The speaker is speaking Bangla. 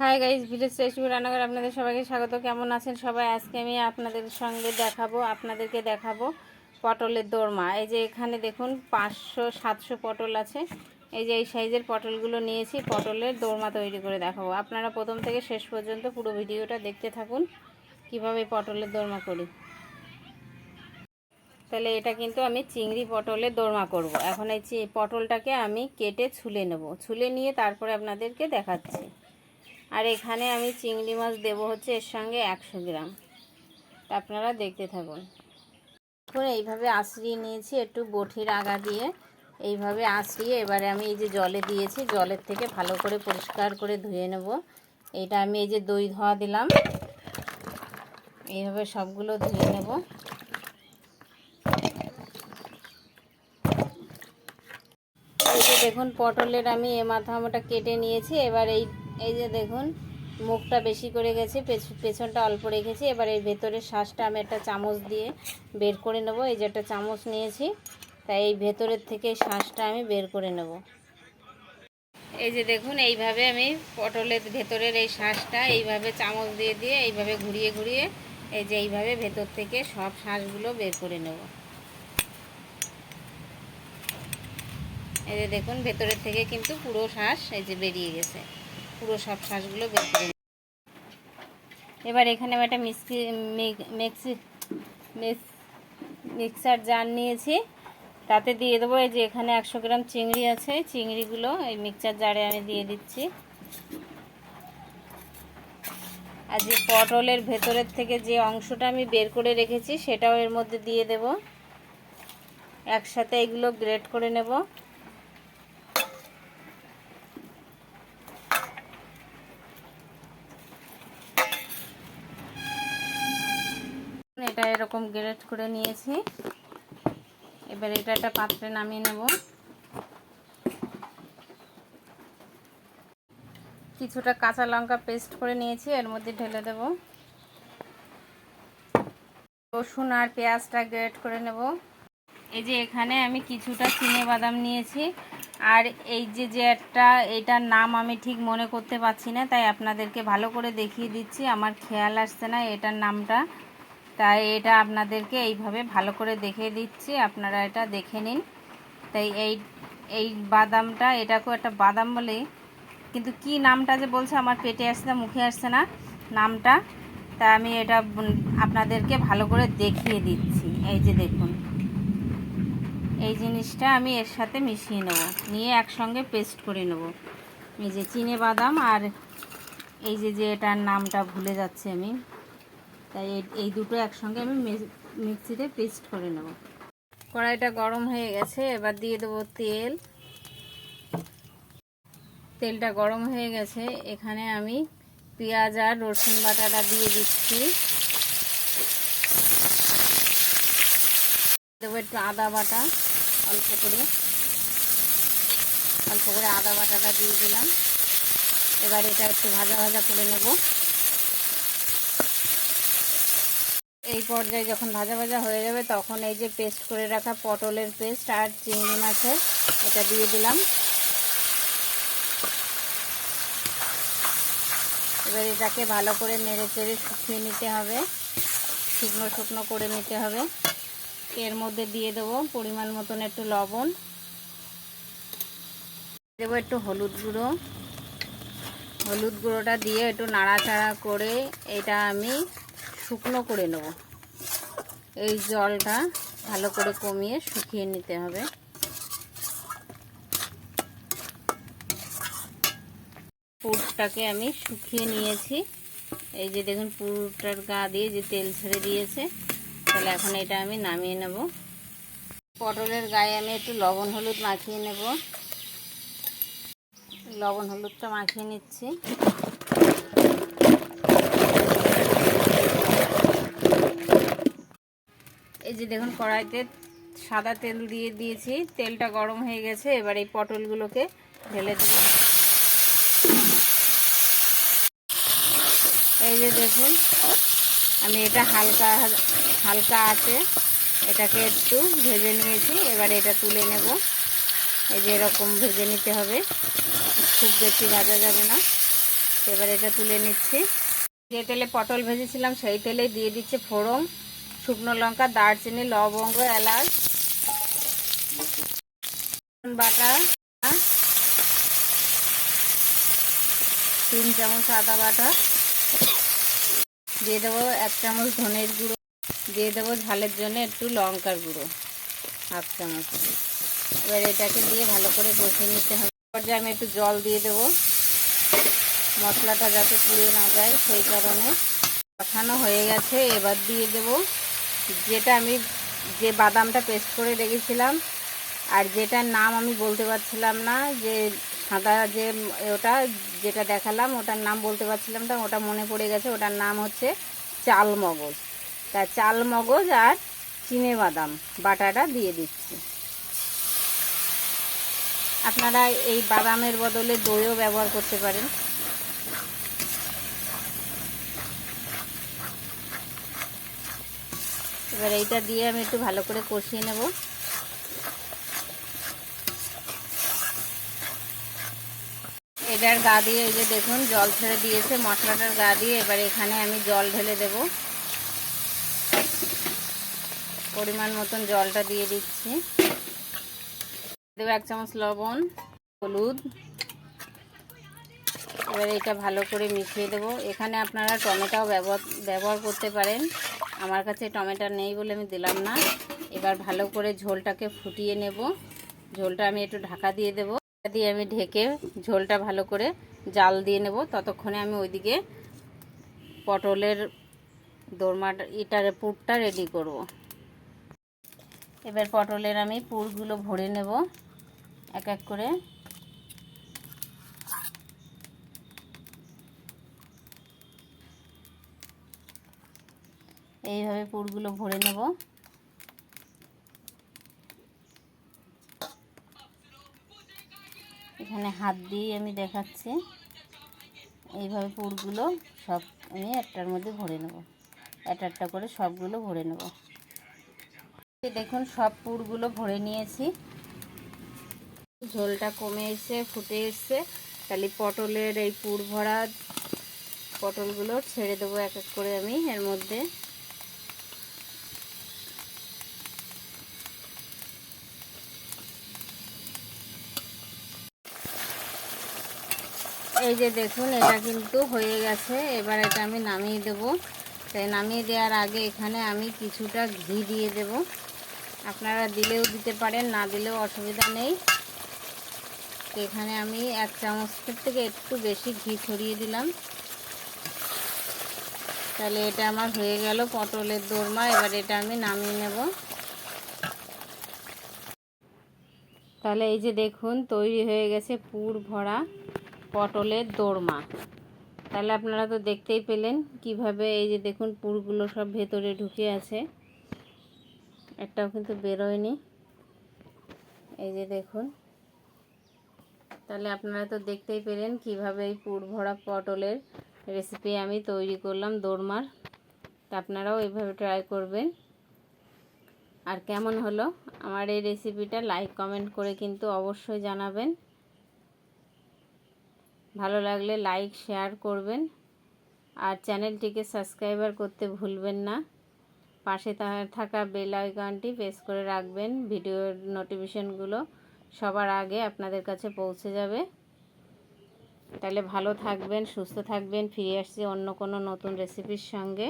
হাই গাইজ ভিলেজ রেসিপি রান্নাঘর আপনাদের সবাইকে স্বাগত। কেমন আছেন সবাই? আজকে আমি আপনাদের সঙ্গে দেখাবো, আপনাদেরকে দেখাবো পটলের দোরমা। এই যে এখানে দেখুন, পাঁচশো, সাতশো পটল আছে। এই যে এই সাইজের পটলগুলো নিয়েছি, পটলের দোরমা তৈরি করে দেখাবো। আপনারা প্রথম থেকে শেষ পর্যন্ত পুরো ভিডিওটা দেখতে থাকুন, কীভাবে পটলের দোরমা করি। তাহলে এটা কিন্তু আমি চিংড়ি পটলের দোরমা করব। এখন এই পটলটাকে আমি কেটে ছুলে নেব। ছুলে নিয়ে তারপরে আপনাদেরকে দেখাচ্ছি। আর এখানে আমি চিংড়ি মাছ দেবো হচ্ছে এর সঙ্গে একশো গ্রাম। আপনারা দেখতে থাকুন। এখন এইভাবে আশ্রিয়ে নিয়েছি একটু বঠির আগা দিয়ে। এইভাবে আশ্রিয়ে এবারে আমি এই যে জলে দিয়েছি, জলের থেকে ভালো করে পরিষ্কার করে ধুয়ে নেব। এইটা আমি এই যে দই ধোয়া দিলাম। এইভাবে সবগুলো ধুয়ে নেব। দেখুন, পটলের আমি এ মাথা মোটা কেটে নিয়েছি। এবার এই এই যে দেখুন, মুখটা বেশি করে গেছে, পেছ- পেছনটা অল্প রেখেছি। এবার এই ভেতরের শ্বাসটা আমি একটা চামচ দিয়ে বের করে নেব। এই যে একটা চামচ নিয়েছি, তাই এই ভেতরের থেকে শ্বাসটা আমি বের করে নেব। এই যে দেখুন, এইভাবে আমি পটলের ভেতরের এই শ্বাসটা এইভাবে চামচ দিয়ে দিয়ে এইভাবে ঘুরিয়ে ঘুরিয়ে এই যে এইভাবে ভেতর থেকে সব শ্বাসগুলো বের করে নেব। এই যে দেখুন, ভেতরের থেকে কিন্তু পুরো শ্বাস এই যে বেরিয়ে গেছে। পুরো সব শ্বাসগুলো বের করে এবার এখানে আমি একটা মিক্সি মিক্সি, মিক্সার জার নিয়েছি। তাতে দিয়ে দেবো এই যে এখানে একশো গ্রাম চিংড়ি আছে। চিংড়িগুলো এই মিক্সার জারে আমি দিয়ে দিচ্ছি। আর যে পটলের ভেতরের থেকে যে অংশটা আমি বের করে রেখেছি, সেটাও এর মধ্যে দিয়ে দেব। একসাথে এগুলো গ্রেট করে নেব। এরকম গ্রেট করে নিয়েছি। এবার এটা একটা পাত্রে নামিয়ে নেব। কিছুটা কাঁচা লঙ্কা পেস্ট করে নিয়েছি, এর মধ্যে ঢেলে দেব। রসুন আর পেঁয়াজটা গ্রেট করে নেব। এই যে এখানে আমি কিছুটা চিনে বাদাম নিয়েছি। আর এই যে যে একটা, এটার নাম আমি ঠিক মনে করতে পারছি না, তাই আপনাদেরকে ভালো করে দেখিয়ে দিচ্ছি। আমার খেয়াল আসছে না এটার নামটা। তাই এটা আপনাদেরকে এইভাবে ভালো করে দেখিয়ে দিচ্ছি। আপনারা এটা দেখে নিন। তাই এই এই বাদামটা, এটাকেও একটা বাদাম বলে কিন্তু কি নামটা যে বলছে আমার পেটে আসছে না, মুখে আসছে না নামটা তা আমি এটা আপনাদেরকে ভালো করে দেখিয়ে দিচ্ছি। এই যে দেখুন, এই জিনিসটা আমি এর সাথে মিশিয়ে নেব। নিয়ে একসঙ্গে পেস্ট করে নেব। এই যে চিনে বাদাম, আর এই যে যে এটার নামটা ভুলে যাচ্ছি আমি। তাই এই- দুটো একসঙ্গে আমি মিক্সিতে পেস্ট করে নেব। কড়াইটা গরম হয়ে গেছে, এবার দিয়ে দেবো তেল। তেলটা গরম হয়ে গেছে, এখানে আমি পেঁয়াজ আর রসুন বাটাটা দিয়ে দিচ্ছি। দেবো একটু আদা বাটা, অল্প করে। অল্প করে আদা বাটাটা দিয়ে দিলাম। এবার এটা একটু ভাজা ভাজা করে নেব। এই পর্যায়ে যখন ভাজা ভাজা হয়ে যাবে, তখন এই যে পেস্ট করে রাখা পটলের পেস্ট আর চিংড়ি মাছের, এটা দিয়ে দিলাম। এবার এটাকে ভালো করে নেড়ে চেড়ে শুকিয়ে নিতে হবে। শুকনো শুকনো করে নিতে হবে। এর মধ্যে দিয়ে দেবো পরিমাণ মতন একটু লবণ। দেবো একটু হলুদ গুঁড়ো। হলুদ গুঁড়োটা দিয়ে একটু নাড়াচাড়া করে এটা আমি শুকনো করে নেব। এই জলটা ভালো করে কমিয়ে শুকিয়ে নিতে হবে। পুরটাকে আমি শুকিয়ে নিয়েছি। এই যে দেখুন, পুরটার গা দিয়ে যে তেল ছেড়ে দিয়েছে, তাহলে এখন এটা আমি নামিয়ে নেব। পটলের গায়ে আমি একটু লবণ হলুদ মাখিয়ে নেব। লবণ হলুদটা মাখিয়ে নিচ্ছি। যে দেখুন কড়াইতে সাদা তেল দিয়ে দিয়েছি, তেলটা গরম হয়ে গেছে, এবার এই পটলগুলোকে ঢেলে দেব। এই যে দেখুন, আমি এটা হালকা হালকা আছে, এটাকে একটু ভেজে নিয়েছি, এবার এটা তুলে নেব। এই যে এরকম ভেজে নিতে হবে, খুব বেশি ভাজা যাবে না। এবার এটা তুলে নিচ্ছি। যে তেলে পটল ভেজেছিলাম, সেই তেলে দিয়ে দিচ্ছে ফোড়ন। শুকনো লঙ্কা, দারচিনি, লবঙ্গ, এলাচ বাটা, তিন চামচ আদা বাটা, দিয়ে দেবো এক চামচ ধনের গুঁড়ো, দিয়ে দেবো ঝালের জন্য একটু লঙ্কার গুঁড়ো, হাফ চামচ। এবার এটাকে দিয়ে ভালো করে কষিয়ে নিতে হবে। পর্যায়ে আমি একটু জল দিয়ে দেবো। মশলাটা যাতে পুড়িয়ে না যায় সেই কারণে। কষানো হয়ে গেছে, এবার দিয়ে দেব যেটা আমি যে বাদামটা পেস্ট করে রেখেছিলাম আর যেটার নাম আমি বলতে পারছিলাম না, যে সাদা যে ওটা যেটা দেখালাম ওটার নাম বলতে পারছিলাম না, ওটা মনে পড়ে গেছে, ওটার নাম হচ্ছে চাল মগজ তা চাল মগজ আর চিনে বাদাম বাটাটা দিয়ে দিচ্ছি। আপনারা এই বাদামের বদলে দইও ব্যবহার করতে পারেন। এবার এইটা দিয়ে আমি একটু ভালো করে কষিয়ে নেব। এটার গা দিয়ে এই যে দেখুন, জল ছেড়ে দিয়েছে, মশলাটার গা দিয়ে এবার এখানে আমি জল ঢেলে দেব। পরিমাণ মতন জলটা দিয়ে দিচ্ছি। দেবো এক চামচ লবণ, হলুদ। এবার এটা ভালো করে মিশিয়ে দেব। এখানে আপনারা টমেটোও ব্যবহার ব্যবহার করতে পারেন। আমার কাছে টমেটো নেই বলে আমি দিলাম না। এবার ভালো করে ঝোলটাকে ফুটিয়ে নেব। ঝোলটা আমি একটু ঢাকা দিয়ে দেব। দিয়ে আমি ঢেকে ঝোলটা ভালো করে জাল দিয়ে নেব। ততক্ষণে আমি ওইদিকে পটলের দোরমাটা, ইটার পুরটা রেডি করব। এবার পটলের আমি পুরগুলো ভরে নেব। এক এক করে। এইভাবে পুরগুলো ভরে নেব। এখানে হাত দিয়ে আমি দেখাচ্ছি। এইভাবে পুরগুলো সব আমি একটার মধ্যে ভরে নেব। একটা একটা করে সবগুলো ভরে নেব। দেখুন, সব পুরগুলো ভরে নিয়েছি। ঝোলটা কমে এসে ফুটে এসছে। তাহলে পটলের এই পুর ভরা পটলগুলো ছেড়ে দেবো এক এক করে আমি এর মধ্যে। এই যে দেখুন, এটা কিন্তু হয়ে গেছে। এবার এটা আমি নামিয়ে দেব। তাই নামিয়ে দেওয়ার আগে এখানে আমি কিছুটা ঘি দিয়ে দেব। আপনারা দিলেও দিতে পারেন, না দিলেও অসুবিধা নেই। এখানে আমি এক চামচের থেকে একটু বেশি ঘি ছড়িয়ে দিলাম। তাহলে এটা আমার হয়ে গেল পটলের দোরমা। এবার এটা আমি নামিয়ে নেব। তাহলে এই যে দেখুন, তৈরি হয়ে গেছে পুর ভরা। পটলের দোরমা। তাহলে আপনারা তো দেখতেই পেলেন কীভাবে এই যে দেখুন পুরগুলো সব ভেতরে ঢুকে আছে। একটাও কিন্তু বেরোয়নি। এই যে দেখুন। তাহলে আপনারা তো দেখতেই পেলেন কীভাবে এই পুর ভরা পটলের রেসিপি আমি তৈরি করলাম দোরমার। তা আপনারাও এইভাবে ট্রাই করবেন। আর কেমন হলো আমার এই রেসিপিটা লাইক কমেন্ট করে কিন্তু অবশ্যই জানাবেন। ভালো লাগলে লাইক শেয়ার করবেন। আর চ্যানেলটিকে সাবস্ক্রাইবার করতে ভুলবেন না। পাশে থাকা বেল আইকনটি প্রেস করে রাখবেন। ভিডিওর নোটিফিকেশনগুলো সবার আগে আপনাদের কাছে পৌঁছে যাবে। তাহলে ভালো থাকবেন, সুস্থ থাকবেন, ফিরে আসছি অন্য কোনো নতুন রেসিপির সঙ্গে।